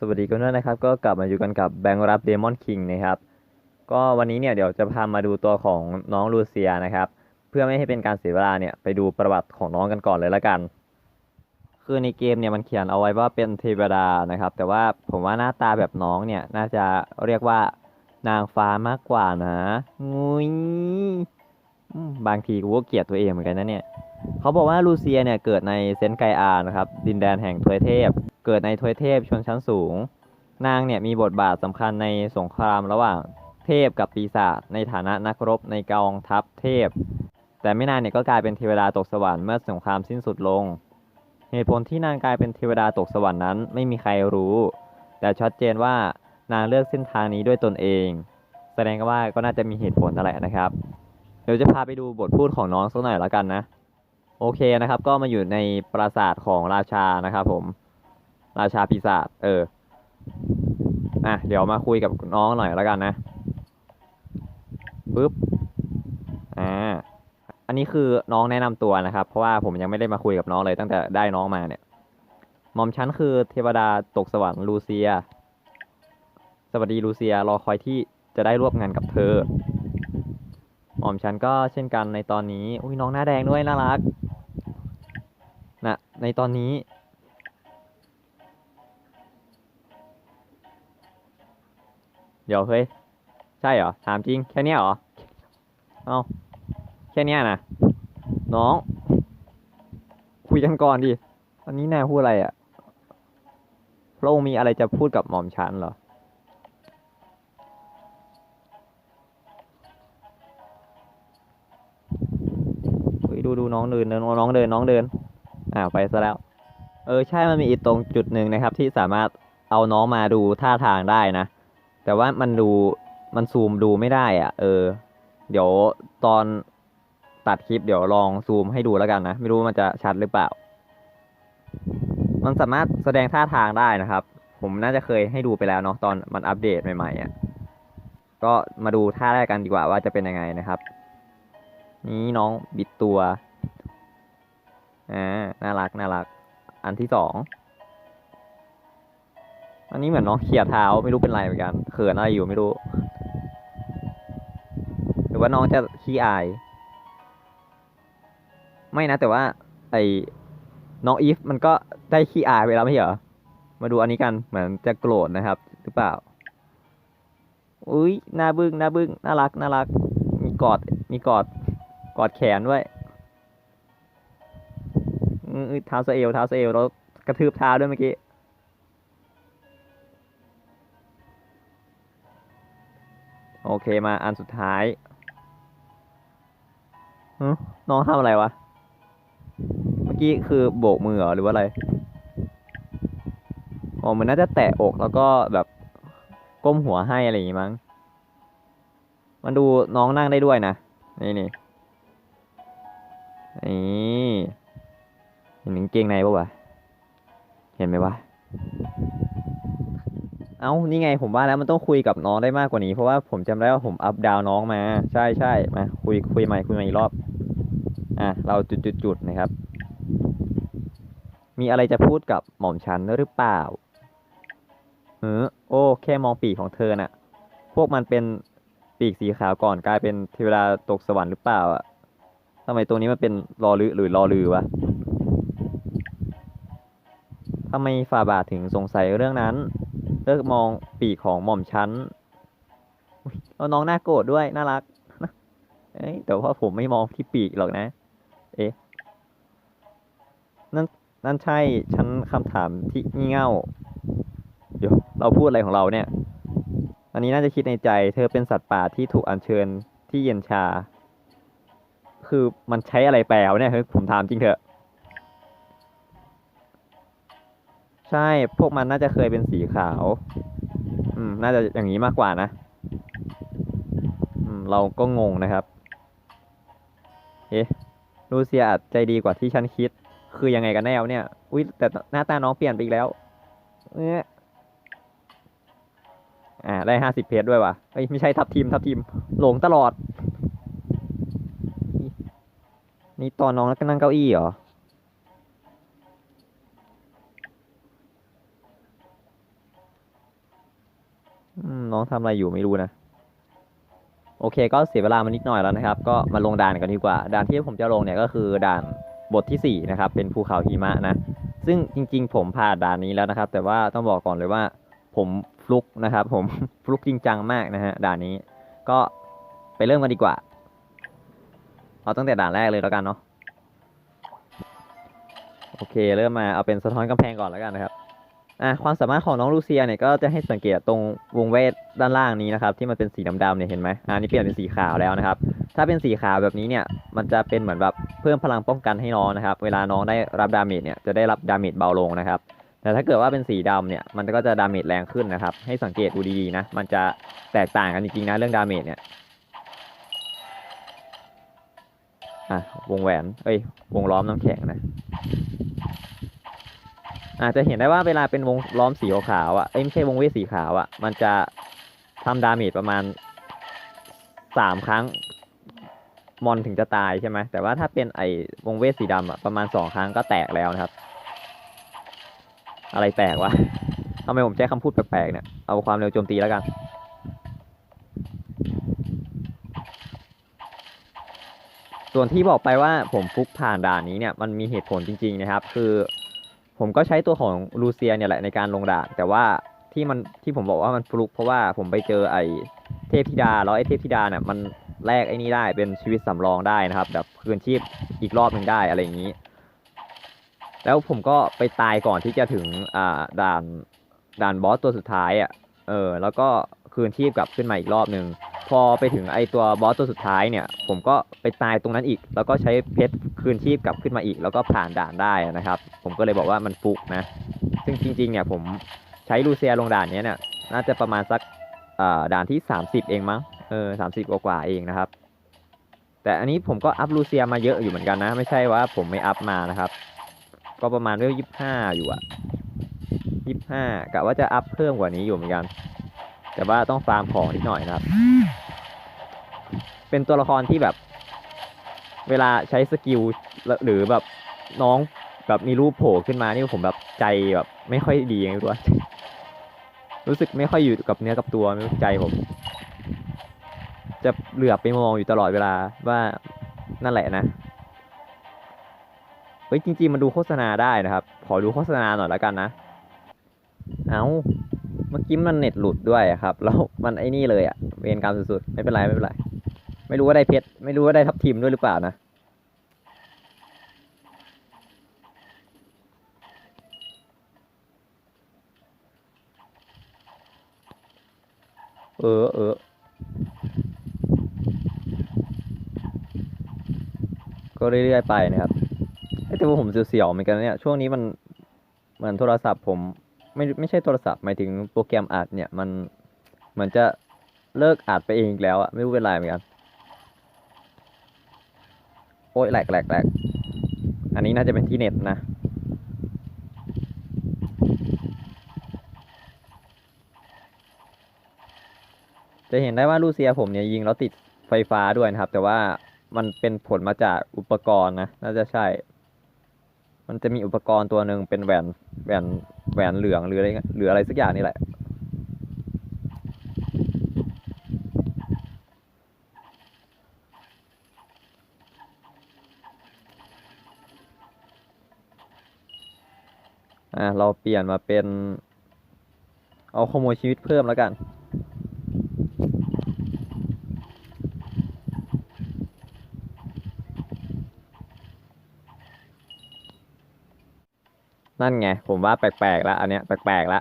สวัสดีกันด้วยนะครับ ก็กลับมาอยู่กันกับแบงค์รับเดมอนคิงนะครับ ก็วันนี้เนี่ยเดี๋ยวจะพามาดูตัวของน้องลูเซียนะครับ เพื่อไม่ให้เป็นการเสียเวลาเนี่ยไปดูประวัติของน้องกันก่อนเลยละกัน คือในเกมเนี่ยมันเขียนเอาไว้ว่าเป็นเทวดานะครับ แต่ว่าผมว่าหน้าตาแบบน้องเนี่ยน่าจะเรียกว่านางฟ้ามากกว่านะงุยบางทีกูก็เกลียดตัวเองเหมือนกันนะเนี่ย เขาบอกว่าลูเซียเนี่ยเกิดในเซนต์ไกอานะครับดินแดนแห่งทวยเทพ เกิดในทวยเทพชนชั้นสูง นางเนี่ยมีบทบาทสำคัญในสงครามระหว่างเทพกับปีศาจในฐานะนักรบในกองทัพเทพ แต่ไม่นานเนี่ยก็กลายเป็นเทวดาตกสวรรค์เมื่อสงครามสิ้นสุดลง เหตุผลที่นางกลายเป็นเทวดาตกสวรรค์นั้นไม่มีใครรู้ แต่ชัดเจนว่านางเลือกเส้นทางนี้ด้วยตนเอง แสดงว่าก็น่าจะมีเหตุผลอะไรนะครับ เดี๋ยวจะพาไปดูบทพูดของน้องสักหน่อยแล้วกันนะ โอเคนะครับ ก็มาอยู่ในปราสาทของราชานะครับผม ราชาปีศาจเออ อะ เดี๋ยวมาคุยกับน้องหน่อยแล้วกันนะปึ๊บอ่าอันนี้คือน้องแนะนำตัวนะครับ เพราะว่าผมยังไม่ได้มาคุยกับน้องเลยตั้งแต่ได้น้องมาเนี่ยหมอมชั้นคือเทวดาตกสวรรค์ลูเซีย สวัสดีลูเซียรอคอยที่จะได้ร่วมงานกับเธอหม่อมฉันก็เช่นกันในตอนนี้ อุ้ยน้องหน้าแดงด้วยน่ารัก นะในตอนนี้ เดี๋ยวเฮ้ย ใช่เหรอ ถามจริง แค่เนี้ยเหรอ เอาแค่เนี้ยนะน้อง คุยกันก่อนดิอันนี้นายพูดอะไรอะ่ะพระองค์มีอะไรจะพูดกับหม่อมฉันเหรอ ดูดูน้องเดินเดินน้องเดินน้องเดิน อ้าไปซะแล้ว เออใช่มันมีอีกตรงจุดหนึ่งนะครับ ที่สามารถเอาน้องมาดูท่าทางได้นะ แต่ว่ามันดูมันซูมดูไม่ได้อะเออ เดี๋ยวตอนตัดคลิปเดี๋ยวลองซูมให้ดูแล้วกันนะ ไม่รู้มันจะชัดหรือเปล่า มันสามารถแสดงท่าทางได้นะครับ ผมน่าจะเคยให้ดูไปแล้วเนาะตอนมันอัปเดตใหม่ๆอะก็มาดูท่าแรกกันดีกว่าว่าจะเป็นยังไงนะครับ นี่น้องบิดตัว อ่าน่ารักน่ารัก อันที่สองอันนี้เหมือนน้องเขี่ยเท้าไม่รู้เป็นไรเหมือนกันเขินอะไรอยู่ไม่รู้ หรือว่าน้องจะขี้อาย ไม่นะ แต่ว่า ไอ้น้องอีฟมันก็ได้ขี้อายไปแล้วไม่เหรอมาดูอันนี้กันเหมือนจะโกรธนะครับ หรือเปล่า อุ้ยหน้าบึ้งหน้าบึ้งน่ารักน่ารัก มีกอดมีกอดกอดแขนด้วย เท้าสเอวเท้าสเอวแล้วกระทืบเท้าด้วยเมื่อกี้โอเคมาอันสุดท้ายน้องทำอะไรวะ เมื่อกี้คือโบกมือเหรอหรือว่าอะไร อ๋อมันน่าจะแตะอกแล้วก็แบบก้มหัวให้อะไรอย่างงี้มั้ง มันดูน้องนั่งได้ด้วยนะ นี่นี่นี่ ห็นกางเกงในปะวะ เห็นไหมวะ เอ้า นี่ไงผมว่าแล้วมันต้องคุยกับน้องได้มากกว่านี้ เพราะว่าผมจำได้ว่าผมอัพดาวน้องมา ใช่ใช่มาคุยคุยใหม่คุยใหม่อีกรอบ อะ เราจุดจุดจุดนะครับ มีอะไรจะพูดกับหม่อมฉันหรือเปล่าเออโอ้ แค่มองปีกของเธอน่ะ พวกมันเป็นปีกสีขาวก่อนกลายเป็นเทวดาตกสวรรค์หรือเปล่าอะทำไมตัวนี้มันเป็นรอลือหรือรอลือวะ ทำไมฝ่าบาทถึงสงสัยเรื่องนั้น เลิกมองปีกของหม่อมชั้นเอาน้องน่าโกรธด้วย น่ารักเอ้ยแต่ว่าผมไม่มองที่ปีกหรอกนะ เอ๊ะ นั่น นั่นใช่ ฉันคำถามที่งี่เง่า เดี๋ยว เราพูดอะไรของเราเนี่ย อันนี้น่าจะคิดในใจ เธอเป็นสัตว์ป่าที่ถูกอัญเชิญที่เย็นชา คือมันใช้อะไรแปลวเนี่ยเฮ้ยผมถามจริงเถอะ ใช่ พวกมันน่าจะเคยเป็นสีขาว อืม น่าจะอย่างนี้มากกว่านะ อืม เราก็งงนะครับ เอ๊ะ ลูเซียอาจใจดีกว่าที่ฉันคิด คือยังไงกันแน่เนี่ย อุ้ยแต่หน้าตาน้องเปลี่ยนไปอีกแล้ว เอ๊ะอ่า ได้ห้าสิบเพจด้วยวะเอ้ย ไม่ใช่ทับทีม ทับทีม หลงตลอด นี่ตอนน้องแล้วก็นั่งเก้าอี้เหรอ น้องทำอะไรอยู่ไม่รู้นะ โอเค ก็เสียเวลามานิดหน่อยแล้วนะครับ ก็มาลงด่านกันดีกว่า ด่านที่ผมจะลงเนี่ยก็คือด่านบทที่สี่นะครับ เป็นภูเขาหิมะนะ ซึ่งจริง ๆ ผมผ่านด่านนี้แล้วนะครับ แต่ว่าต้องบอกก่อนเลยว่า ผมฟลุกนะครับ ผมฟลุกจริงจังมากนะฮะ ด่านนี้ ก็ไปเริ่มกันดีกว่า เอาตั้งแต่ด่านแรกเลยแล้วกันเนาะ โอเค เริ่มมาเอาเป็นสะท้อนกำแพงก่อนแล้วกันนะครับ อะความสามารถของน้องลูเซียเนี่ยก็จะให้สังเกตตรงวงเวทด้านล่างนี้นะครับ ที่มันเป็นสีดำๆเนี่ยเห็นไหมอ่านี่เปลี่ยนเป็นสีขาวแล้วนะครับ ถ้าเป็นสีขาวแบบนี้เนี่ยมันจะเป็นเหมือนแบบเพิ่มพลังป้องกันให้น้องนะครับ เวลาน้องได้รับดาเมจเนี่ยจะได้รับดาเมจเบาลงนะครับแต่ถ้าเกิดว่าเป็นสีดำเนี่ยมันก็จะดาเมจแรงขึ้นนะครับ ให้สังเกตดูดีๆนะมันจะแตกต่างกันจริงๆนะเรื่องดาเมจเนี่ยอะวงแหวนเอ้ยวงล้อมน้ำแข็งนะ อาจจะเห็นได้ว่าเวลาเป็นวงล้อมสีขาวอะเอ้ยไม่ใช่วงเวทสีขาวอะ มันจะทำดาเมจประมาณสามครั้ง มอนถึงจะตายใช่ไหมแต่ว่าถ้าเป็นไอวงเวทสีดำอะประมาณสองครั้งก็แตกแล้วนะครับ อะไรแตกวะทำไมผมใช้คำพูดแปลกๆเนี่ย เอาความเร็วโจมตีแล้วกัน ส่วนที่บอกไปว่าผมฟุกผ่านด่านนี้เนี่ยมันมีเหตุผลจริง ๆนะครับ คือ ผมก็ใช้ตัวของลูเซียเนี่ยแหละในการลงด่านแต่ว่าที่มันที่ผมบอกว่ามันฟลุกเพราะว่าผมไปเจอไอ้เทพธิดาแล้วไอ้เทพธิดาเนี่ยมันแลกไอ้นี่ได้เป็นชีวิตสำรองได้นะครับ แบบคืนชีพอีกรอบหนึ่งได้อะไรอย่างนี้ แล้วผมก็ไปตายก่อนที่จะถึงอ่าด่านด่านบอสตัวสุดท้ายอะเออแล้วก็ คืนชีพกลับขึ้นมาอีกรอบหนึ่งพอไปถึงไอตัวบอสตัวสุดท้ายเนี่ย ผมก็ไปตายตรงนั้นอีก แล้วก็ใช้เพชรคืนชีพกลับขึ้นมาอีก แล้วก็ผ่านด่านได้นะครับ ผมก็เลยบอกว่ามันฟุกนะ ซึ่งจริงๆเนี่ยผมใช้ลูเซียลงด่านเนี้ยเนี่ยน่าจะประมาณสักด่านที่ 30 เองมั้งเออสามสิบกว่าเองนะครับ แต่อันนี้ผมก็อัพลูเซียมาเยอะอยู่เหมือนกันนะ ไม่ใช่ว่าผมไม่อัพมานะครับ ก็ประมาณเวลยี่สิบห้าอยู่อะยี่สิบห้ากะว่าจะอัพเพิ่มกว่านี้อยู่เหมือนกัน แต่ว่าต้องฟาร์มของนิดหน่อยนะครับ เป็นตัวละครที่แบบ เวลาใช้สกิลหรือแบบน้องแบบมีรูปโผล่ขึ้นมานี่ผมแบบใจแบบ ไม่ค่อยดีไงไม่รู้ว่ารู้สึกไม่ค่อยอยู่กับเนื้อกับตัวไม่ใจผม จะเหลือบไปมองอยู่ตลอดเวลาว่านั่นแหละนะเฮ้ยจริง ๆ มันดูโฆษณาได้นะครับ ขอดูโฆษณาหน่อยแล้วกันนะ เอา เมื่อกี้มันเน็ตหลุดด้วยครับ แล้วมันไอ้นี่เลยอะเวรกรรมสุดๆ ไม่เป็นไรไม่เป็นไร ไม่รู้ว่าได้เพชร ไม่รู้ว่าได้ทับทิมด้วยหรือเปล่านะ เออเออก็เรื่อยๆไปนะครับเอ้ยแต่ว่าผมเสียวๆเหมือนกันเนี่ย ช่วงนี้มันเหมือนโทรศัพท์ผม ไม่ไม่ใช่โทรศัพท์หมายถึงโปรแกรมอัดเนี่ยมันเหมือนจะเลิกอัดไปเองแล้วอะไม่รู้เป็นไรเหมือนกันโอ้ยแหลกแหลกแหลกอันนี้น่าจะเป็นที่เน็ตนะจะเห็นได้ว่าลูเซียผมเนี่ยยิงแล้วติดไฟฟ้าด้วยนะครับ แต่ว่ามันเป็นผลมาจากอุปกรณ์นะ น่าจะใช่ มันจะมีอุปกรณ์ตัวหนึ่งเป็นแหวนแหวนแหวนเหลืองหรืออะไรหรืออะไรสักอย่างนี่แหละ อะเราเปลี่ยนมาเป็น เอาขโมยชีวิตเพิ่มแล้วกัน นั่นไง ผมว่าแปลกๆแล้วอันเนี้ยแปลกๆแล้ว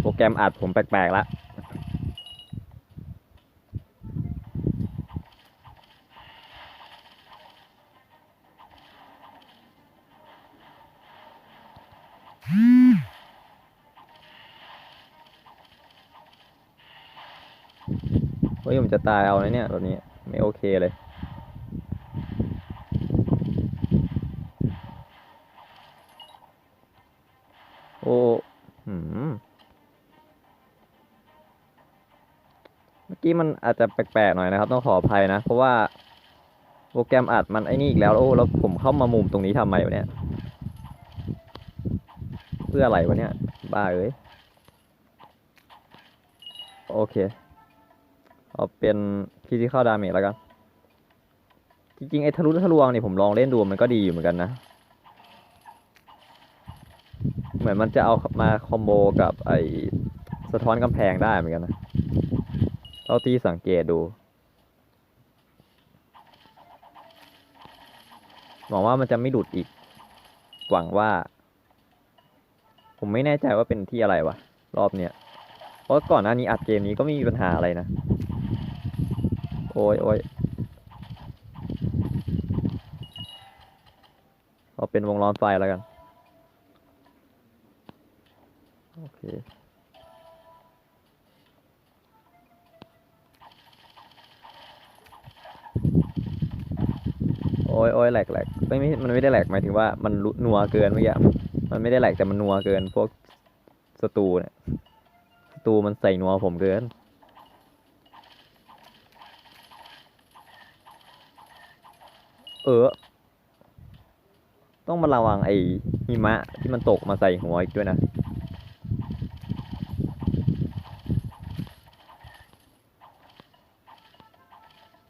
โปรแกรมอัดผมแปลกๆแล้วเฮ้ยผมจะตายเอานะเนี่ยแบบนี้ไม่โอเคเลย กี้มันอาจจะแปลกๆหน่อยนะครับ ต้องขออภัยนะ เพราะว่าโปรแกรมอัดมันไอ้นี่อีกแล้ว โอ้แล้วผมเข้ามามุมตรงนี้ทำไมวะเนี่ย เพื่ออะไรวะเนี่ย บ้าเอ้ย โอเค เอาเป็นพิซิ c อ l ดาเมจแล้วกัน จริงๆ ไอ้ทะลุทะลวงนี่ผมลองเล่นดูมันก็ดีอยู่เหมือนกันนะ เหมือนมันจะเอามาคอมโบกับไอ้สะท้อนกำแพงได้เหมือนกันนะ ท่าที่สังเกตดูหวังว่ามันจะไม่หลุดอีก หวังว่า ผมไม่แน่ใจว่าเป็นที่อะไรวะ รอบเนี้ย เพราะก่อนหน้านี้อัดเกมนี้ก็ไม่มีปัญหาอะไรนะ โอ้ยโอ้ยเอาเป็นวงล้อมไฟแล้วกัน โอเค โอ้ยโอ้ยแหลกแหลกไม่ไม่มันไม่ได้แหลกหมายถึงว่ามันรุนัวเกินเมื่อกี้มันไม่ได้แหลกแต่มันนัวเกิน พวกศัตรูเนี่ยศัตรูมันใส่นัวผมเกินเออ ต้องมาระวังไอ้หิมะที่มันตกมาใส่หัวอีกด้วยนะ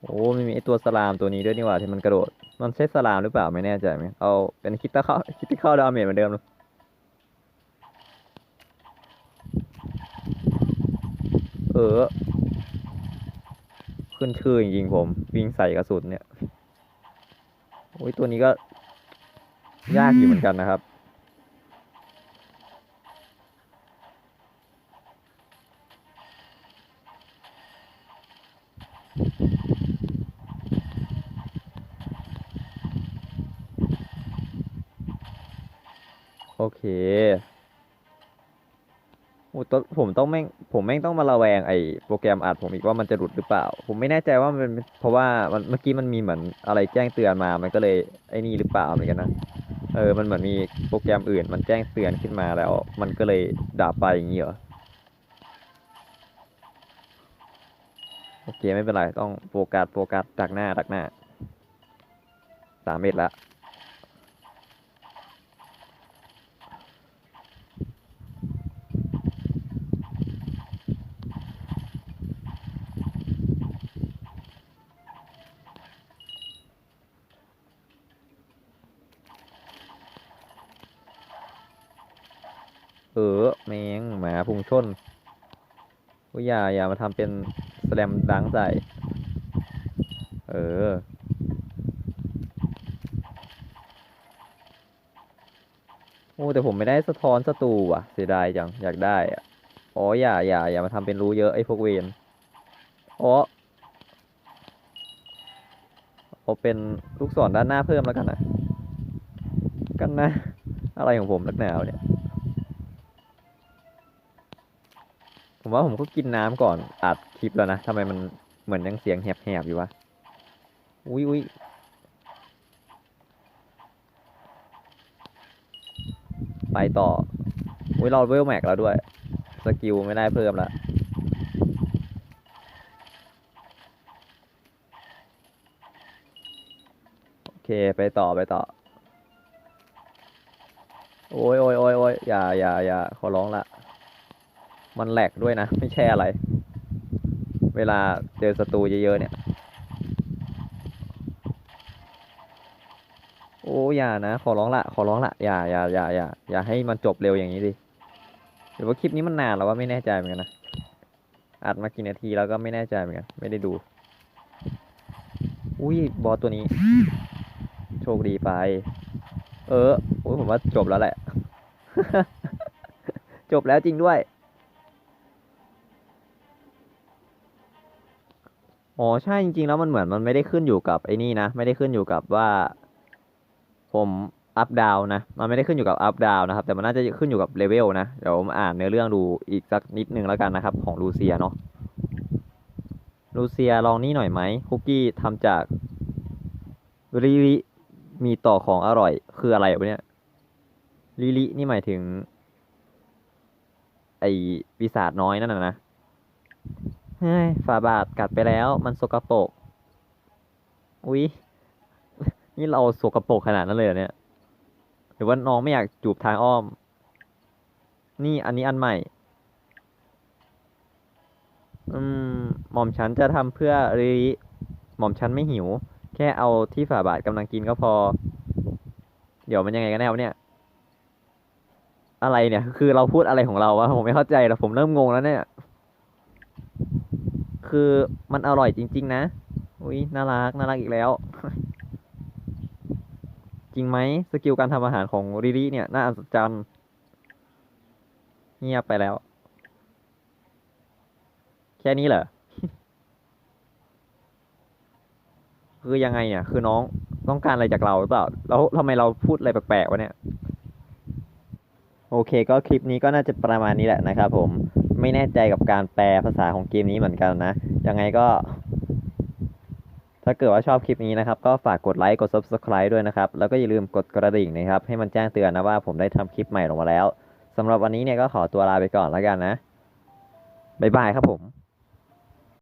โอ้ไม่มีไอ้ตัวสลามตัวนี้ด้วยนี่หว่าที่มันกระโดด มันใช่สลามหรือเปล่าไม่แน่ใจไหมเอาเป็นคิตต้าเข้าคิตต้าเข้าดาเมจเหมือนเดิมเลยเออ ขึ้นชื่อจริงๆผม วิ่งใส่กระสุนเนี่ย โอ้ยตัวนี้ก็ ยากอยู่เหมือนกันนะครับ โอเคโอ้ตอนผมต้องแม่งผมแม่งต้องมาระแวงไอ้โปรแกรมอัดผมอีกว่ามันจะหลุดหรือเปล่า ผมไม่แน่ใจว่ามันเป็นเพราะว่ามันเมื่อกี้มันมีเหมือนอะไรแจ้งเตือนมา มันก็เลยไอ้นี่หรือเปล่าเหมือนกันนะ เออ มันเหมือนมีโปรแกรมอื่น มันแจ้งเตือนขึ้นมาแล้ว มันก็เลยดับไปอย่างนี้เหรอ โอเคไม่เป็นไร ต้องโฟกัสโฟกัสดักหน้าดักหน้าสามเม็ดละ ออแมงหมาพุงชนอุ้ยอย่าอย่ามาทำเป็นแสลมดังใส่ เออ โอ้แต่ผมไม่ได้สะท้อนศัตรูว่ะ เสียดายจัง อยากได้อะอ๋ออย่าอย่าอย่ามาทำเป็นรู้เยอะไอ้พวกเวนอ๋อเอาเป็นลูกศรด้านหน้าเพิ่มแล้วกันนะ กันนะ อะไรของผมนักหนาวเนี่ย ผมว่าผมก็กินน้ำก่อนอัดคลิปแล้วนะทำไมมันเหมือนยังเสียงแหบๆอยู่วะ อุ้ยอุ้ยไปต่อ อุ้ยเราเวลแม็กแล้วด้วย สกิลไม่ได้เพิ่มละโอเคไปต่อไปต่อ โอ้ยโอ้ยโอ้ยโอ้ยอย่าอย่าอย่าขอร้องละ มันแหลกด้วยนะ ไม่ใช่อะไร เวลาเจอศัตรูเยอะๆเนี่ย โอ้อย่านะ ขอร้องละ ขอร้องละ อย่าอย่าอย่าอย่าอย่าให้มันจบเร็วอย่างนี้ดิหรือว่าคลิปนี้มันนานแล้วว่าไม่แน่ใจเหมือนกันนะอัดมากี่นาทีแล้วก็ไม่แน่ใจเหมือนกัน ไม่ได้ดู อุ้ยบอสตัวนี้ โชคดีไป เออโอ้ยผมว่าจบแล้วแหละ จบแล้วจริงด้วย อ๋อใช่จริงๆแล้วมันเหมือนมันไม่ได้ขึ้นอยู่กับไอ้นี่นะ ไม่ได้ขึ้นอยู่กับว่า ผมอัพดาวนะ มันไม่ได้ขึ้นอยู่กับอัพดาวนะครับ แต่มันน่าจะขึ้นอยู่กับเลเวลนะ เดี๋ยวผมอ่านเนื้อเรื่องดูอีกสักนิดนึงแล้วกันนะครับ ของลูเซียเนาะลูเซียลองนี่หน่อยไหมคุกกี้ทำจากลิลิมีต่อของอร่อย คืออะไรวะเนี่ยลิลินี่หมายถึง ไอปีศาจน้อยนั่นน่ะนะ เฮ้ยฝาบาทกัดไปแล้ว มันสกปรกอุ๊ยนี่เราสกปรกขนาดนั้นเลยเหรอเนี่ย หรือว่าน้องไม่อยากจูบทางอ้อม นี่อันนี้อันใหม่ อืม หม่อมฉันจะทำเพื่อริริหม่อมฉันไม่หิว แค่เอาที่ฝาบาทกำลังกินก็พอ เดี๋ยวมันยังไงกันแน่วเนี่ย อะไรเนี่ย คือเราพูดอะไรของเราวะผมไม่เข้าใจแล้วผมเริ่มงงแล้วเนี่ย คือมันอร่อยจริง ๆ นะ อุ้ยน่ารักน่ารักอีกแล้ว จริงไหมสกิลการทำอาหารของริริเนี่ย น่าอัศจรรย์เงียบไปแล้ว แค่นี้เหรอ คือยังไงอะคือน้องต้องการอะไรจากเราหรือเปล่า แล้วทำไมเราพูดอะไรแปลกๆวะเนี่ย โอเค ก็คลิปนี้ก็น่าจะประมาณนี้แหละนะครับผม ไม่แน่ใจกับการแปลภาษาของเกมนี้เหมือนกันนะ ยังไงก็ ถ้าเกิดว่าชอบคลิปนี้นะครับ ก็ฝากกดไลค์กด subscribe ด้วยนะครับ แล้วก็อย่าลืมกดกระดิ่งนะครับ ให้มันแจ้งเตือนนะว่าผมได้ทำคลิปใหม่ลงมาแล้วสำหรับวันนี้เนี่ยก็ขอตัวลาไปก่อนแล้วกันนะบ๊ายบายครับผม